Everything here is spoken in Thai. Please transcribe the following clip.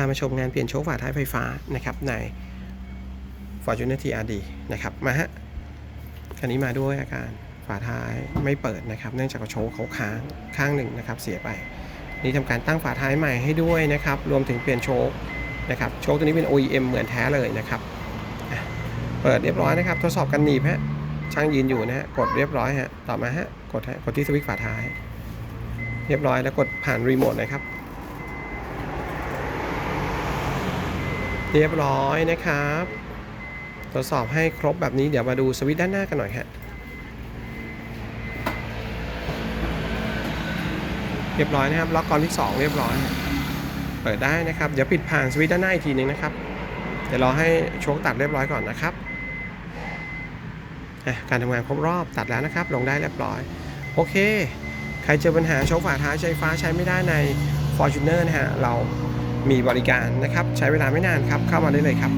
ามาชมงานเปลี่ยนโชคฝาท้ายไฟฟ้านะครับใน Fortuner TRD นะครับมาฮะคันนี้มาด้วยอาการฝาท้ายไม่เปิดนะครับ เนื่องจากโชคเขาค้างข้างหนึ่งนะครับเสียไป นี่ทำการตั้งฝาท้ายใหม่ให้ด้วยนะครับ รวมถึงเปลี่ยนโชคนะครับโชคตัวนี้เป็น OEM เหมือนแท้เลยนะครับเปิดเรียบร้อยนะครับ ทดสอบกันหนีบฮะช่างยืนอยู่นะฮะกดเรียบร้อยฮะต่อมาฮะกดฮะกดที่สวิตช์ฝาท้าย เรียบร้อยแล้วกดผ่านรีโมทเลยครับ เรียบร้อยนะครับทดสอบให้ครบแบบนี้เดี๋ยวมาดูสวิตช์ด้านหน้ากันหน่อยฮะเรียบร้อยนะครับ ล็อกกอนที่ 2 เรียบร้อย เปิดได้นะครับ เดี๋ยวปิดผ่านสวิตช์ด้านหน้าอีกทีหนึงนะครับ เดี๋ยวรอให้โชคตัดเรียบร้อยก่อนนะครับ การทำงานครบรอบตัดแล้วนะครับ ลงได้เรียบร้อย โอเค ใครเจอปัญหาโชคฝาท้ายใช้ฟ้าใช้ไม่ได้ใน Fortuner นะฮะ เรา มีบริการนะครับ ใช้เวลาไม่นานครับ เข้ามาได้เลยครับ